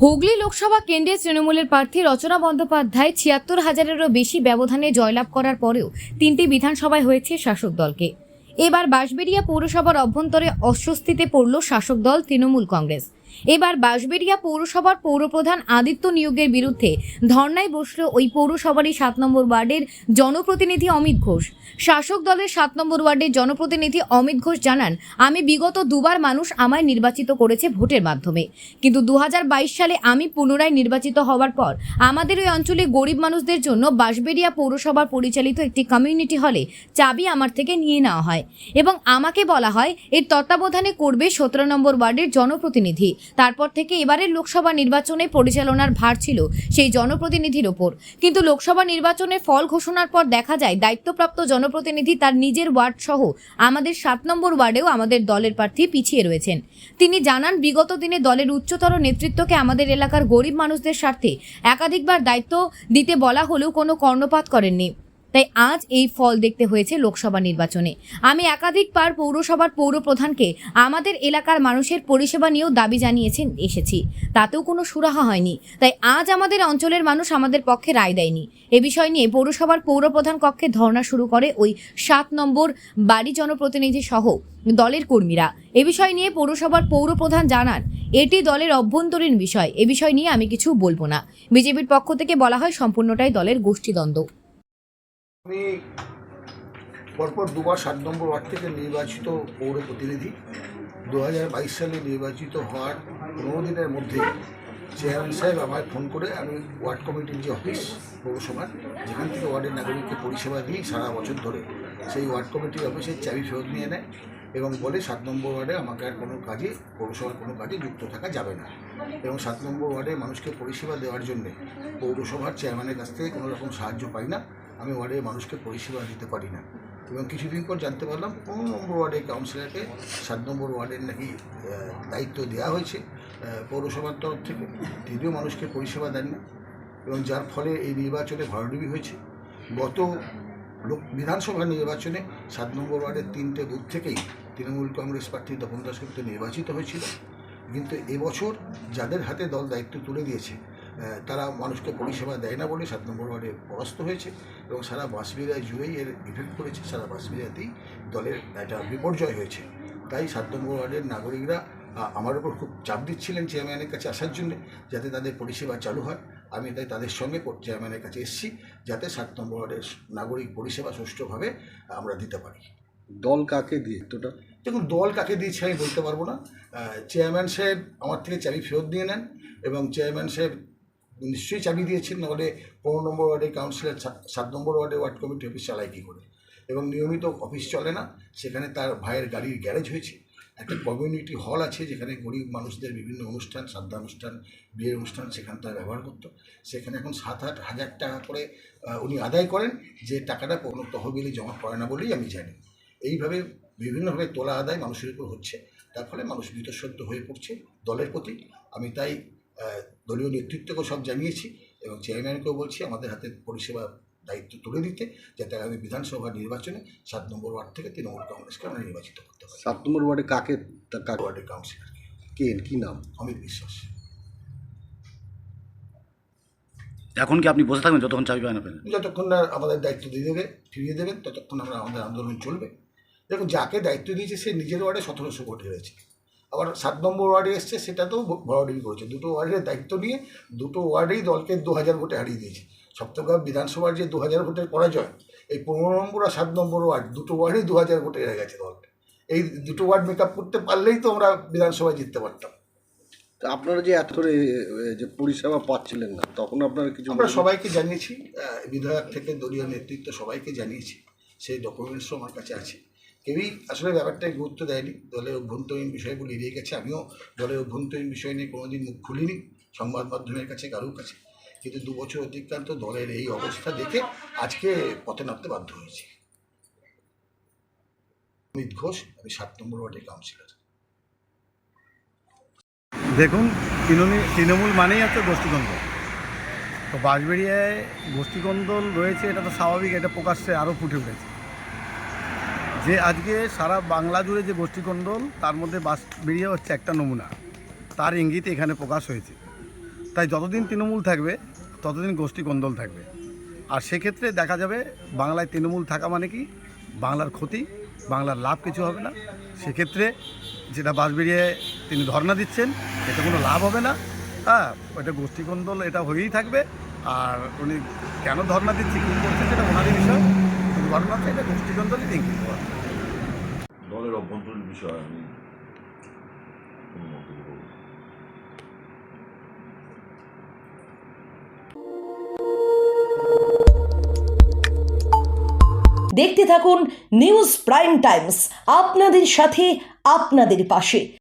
হুগলি লোকসভা কেন্দ্রে তৃণমূলের প্রার্থী রচনা বন্দ্যোপাধ্যায় ছিয়াত্তর হাজারেরও বেশি ব্যবধানে জয়লাভ করার পরেও তিনটি বিধানসভায় হয়েছে শাসক দলকে। এবার বাঁশবেড়িয়া পৌরসভার অভ্যন্তরে অস্বস্তিতে পড়ল শাসক দল তৃণমূল কংগ্রেস। এবার বাঁশবেড়িয়া পৌরসভার পৌরপ্রধান আদিত্য নিয়োগের বিরুদ্ধে ধর্নায় বসল ওই পৌরসভারই সাত নম্বর ওয়ার্ডের জনপ্রতিনিধি অমিত ঘোষ। শাসক দলের সাত নম্বর ওয়ার্ডের জনপ্রতিনিধি অমিত ঘোষ জানান, আমি বিগত দুবার মানুষ আমায় নির্বাচিত করেছে ভোটের মাধ্যমে। কিন্তু দু হাজার বাইশ সালে আমি পুনরায় নির্বাচিত হওয়ার পর আমাদের ওই অঞ্চলে গরিব মানুষদের জন্য বাঁশবেড়িয়া পৌরসভার পরিচালিত একটি কমিউনিটি হলে চাবি আমার থেকে নিয়ে নেওয়া হয় এবং আমাকে বলা হয়, এর তত্ত্বাবধানে করবে সতেরো নম্বর ওয়ার্ডের জনপ্রতিনিধি। তারপর থেকে এবারের লোকসভা নির্বাচনে পরিচালনার ভার ছিল সেই জনপ্রতিনিধির ওপর। কিন্তু লোকসভা নির্বাচনের ফল ঘোষণার পর দেখা যায়, দায়িত্বপ্রাপ্ত জনপ্রতিনিধি তার নিজের ওয়ার্ড সহ আমাদের সাত নম্বর ওয়ার্ডেও আমাদের দলের প্রার্থী পিছিয়ে রয়েছেন। তিনি জানান, বিগত দিনে দলের উচ্চতর নেতৃত্বকে আমাদের এলাকার গরিব মানুষদের স্বার্থে একাধিকবার দায়িত্ব দিতে বলা হলেও কোনো কর্ণপাত করেননি। তাই আজ এই ফল দেখতে হয়েছে লোকসভা নির্বাচনে। আমি একাধিকবার পৌরসভার পৌর প্রধানকে আমাদের এলাকার মানুষের পরিষেবা নিয়েও দাবি জানিয়েছেন, এসেছি। তাতেও কোনো সুরাহা হয়নি। তাই আজ আমাদের অঞ্চলের মানুষ আমাদের পক্ষে রায় দেয়নি। এ বিষয় নিয়ে পৌরসভার পৌর প্রধান কক্ষে ধর্ণা শুরু করে ওই সাত নম্বর বাড়ি জনপ্রতিনিধি সহ দলের কর্মীরা। এ বিষয় নিয়ে পৌরসভার পৌর প্রধান জানান, এটি দলের অভ্যন্তরীণ বিষয়। এ বিষয় নিয়ে আমি কিছু বলব না। বিজেপির পক্ষ থেকে বলা হয় সম্পূর্ণটাই দলের গোষ্ঠীদ্বন্দ্ব। আমি পরপর দুবার সাত নম্বর ওয়ার্ড থেকে নির্বাচিত পৌর প্রতিনিধি। দু হাজার বাইশ সালে নির্বাচিত হওয়ার পনেরো দিনের মধ্যে চেয়ারম্যান সাহেব আমায় ফোন করে, আমি ওয়ার্ড কমিটির যে অফিস পৌরসভার, যেখান থেকে ওয়ার্ডের নাগরিককে পরিষেবা দিই সারা বছর ধরে, সেই ওয়ার্ড কমিটির অফিসের চাবি ফেরত নিয়ে নেয় এবং বলে সাত নম্বর ওয়ার্ডে আমাকে আর কোনো কাজে, পৌরসভার কোনো কাজে যুক্ত থাকা যাবে না। এবং সাত নম্বর ওয়ার্ডে মানুষকে পরিষেবা দেওয়ার জন্য পৌরসভার চেয়ারম্যানের কাছ থেকে কোনো রকম সাহায্য পাই না। আমি ওয়ার্ডের মানুষকে পরিষেবা দিতে পারি না। এবং কিছুদিন পর জানতে পারলাম পনেরো নম্বর ওয়ার্ডের কাউন্সিলরকে সাত নম্বর ওয়ার্ডের নাকি দায়িত্ব দেওয়া হয়েছে পৌরসভার তরফ থেকে। তিনিও মানুষকে পরিষেবা দেন না। এবং যার ফলে এই নির্বাচনে ভরাডুবি হয়েছে। গত লোক, বিধানসভা নির্বাচনে সাত নম্বর ওয়ার্ডের তিনটে বুথ থেকেই তৃণমূল কংগ্রেস প্রার্থী তপন দাসগুপ্ত নির্বাচিত হয়েছিল। কিন্তু এবছর যাদের হাতে দল দায়িত্ব তুলে দিয়েছে তারা মানুষকে পরিষেবা দেয় না বলে সাত নম্বর ওয়ার্ডে পরাস্ত হয়েছে এবং সারা বাঁশবিড়ায় জুড়েই এর ইফেক্ট পড়েছে। সারা বাঁশবিড়াতেই দলের একটা বিপর্যয় হয়েছে। তাই সাত নম্বর ওয়ার্ডের নাগরিকরা আমার উপর খুব চাপ দিচ্ছিলেন চেয়ারম্যানের কাছে আসার জন্য যাতে তাদের পরিষেবা চালু হয়। আমি তাই তাদের সঙ্গে চেয়ারম্যানের কাছে এসেছি যাতে সাত নম্বর ওয়ার্ডের নাগরিক পরিষেবা সুষ্ঠুভাবে আমরা দিতে পারি। দল কাকে দিয়ে? তোটা দেখুন দল কাকে দিয়েছে আমি বলতে পারব না। চেয়ারম্যান সাহেব আমার থেকে চাবি ফেরত দিয়ে নেন এবং চেয়ারম্যান সাহেব নিশ্চয়ই চাবি দিয়েছেন, নাহলে পনেরো নম্বর ওয়ার্ডের কাউন্সিলর সাত নম্বর ওয়ার্ডে ওয়ার্ড কমিটি অফিস চালায় কী করে? এবং নিয়মিত অফিস চলে না, সেখানে তার ভাইয়ের গাড়ির গ্যারেজ হয়েছে। একটা কমিউনিটি হল আছে, যেখানে গরিব মানুষদের বিভিন্ন অনুষ্ঠান শ্রাদ্ধা অনুষ্ঠান বিয়ের অনুষ্ঠান সেখানে তারা ব্যবহার করতো। সেখানে এখন সাত আট হাজার টাকা করে উনি আদায় করেন, যে টাকাটা কোনো তহবিলে জমা করে না বলেই আমি জানি। এইভাবে বিভিন্নভাবে তোলা আদায় মানুষের উপর হচ্ছে। তার ফলে মানুষ বীতশ্রদ্ধ হয়ে পড়ছে দলের প্রতি। আমি তাই দলীয় নেতৃত্বকেও সব জানিয়েছি এবং চেয়ারম্যানকেও বলছি আমাদের হাতে পরিষেবা দায়িত্ব তুলে দিতে যাতে আগামী বিধানসভা নির্বাচনে সাত নম্বর ওয়ার্ড থেকে তৃণমূল কংগ্রেসকে আমরা নির্বাচিত করতে পারি। সাত নম্বর ওয়ার্ডে কাকে কাকে? ওয়ার্ডের কাউন্সিলর কে? কি নাম? অমিত বিশ্বাস। এখন কি আপনি বসে থাকবেন যতক্ষণ চাবি পায় না পেলেন? যতক্ষণ না আমাদের দায়িত্ব দিয়ে দেবে ফিরিয়ে দেবেন ততক্ষণ আমরা আমাদের আন্দোলন চলবে। দেখুন যাকে দায়িত্ব দিয়েছে সে নিজের ওয়ার্ডে সতেরোশো ভোট হেরেছে। আবার সাত নম্বর ওয়ার্ডে এসছে সেটাতেও ভরাডুবি করেছে। দুটো ওয়ার্ডের দায়িত্ব নিয়ে দুটো ওয়ার্ডেই দলকে দু হাজার ভোটে হারিয়ে দিয়েছে। সপ্তগ্রাম বিধানসভার যে দু হাজার ভোটের পরাজয় এই পনেরো নম্বর আর সাত নম্বর ওয়ার্ড দুটো ওয়ার্ডেই দু হাজার ভোটে হেরে গেছে দল এই দুটো ওয়ার্ড মেক আপ করতে পারলেই তো আমরা বিধানসভায় জিততে পারতাম। তা আপনারা যে এত যে পরিষেবা পাচ্ছিলেন না তখন আপনারা কিছু আমরা সবাইকে জানিয়েছি বিধায়ক থেকে দলীয় নেতৃত্ব সবাইকে জানিয়েছি সেই ডকুমেন্টসও আমার কাছে আছে। কেউই আসলে ব্যাপারটায় গুরুত্ব দেয়নি। দলের অভ্যন্তরীণ বিষয়গুলো এড়িয়ে গেছে। আমিও দলের অভ্যন্তরীণ বিষয় নিয়ে কোনোদিন মুখ খুলিনি, সংবাদ মাধ্যমের কাছে, কারোর কাছে। কিন্তু দু বছর অতিক্রান্ত দলের এই অবস্থা দেখে আজকে পথে নামতে বাধ্য হয়েছি। অমিত ঘোষ, আমি সাত নম্বর ওয়ার্ডের কাউন্সিলর। দেখুন, তৃণমূল তৃণমূল মানেই আছে গোষ্ঠীদ্বন্দ্ব। তো বাঁশবেড়িয়ায় গোষ্ঠীদ্বন্দ্ব রয়েছে, এটা তো স্বাভাবিক, এটা প্রকাশ্যে আরও ফুটে উঠেছে। যে আজকে সারা বাংলা জুড়ে যে গোষ্ঠীকণ্ডল তার মধ্যে বাস বেরিয়ে হচ্ছে একটা নমুনা। তার ইঙ্গিত এখানে প্রকাশ হয়েছে। তাই যতদিন তৃণমূল থাকবে, ততদিন গোষ্ঠী কোন্দল থাকবে। আর সেক্ষেত্রে দেখা যাবে, বাংলায় তৃণমূল থাকা মানে কি? বাংলার ক্ষতি, বাংলার লাভ কিছু হবে না। সেক্ষেত্রে যেটা বাস বেরিয়ে তিনি ধর্ণা দিচ্ছেন এটা কোনো লাভ হবে না। হ্যাঁ ওইটা গোষ্ঠী কোন্দল এটা হয়েই থাকবে। আর উনি কেন ধর্ণা দিচ্ছে, কী করছে, সেটা ওনারই বিষয়। ঘটনা হচ্ছে এটা গোষ্ঠী কোন্দলই ইঙ্গিত করা দলের অভ্যন্তরীণ বিষয় আমি কোনো মন্তব্য করব দেখতে থাকুন নিউজ প্রাইম টাইমস আপনাদের সাথে আপনাদের পাশে।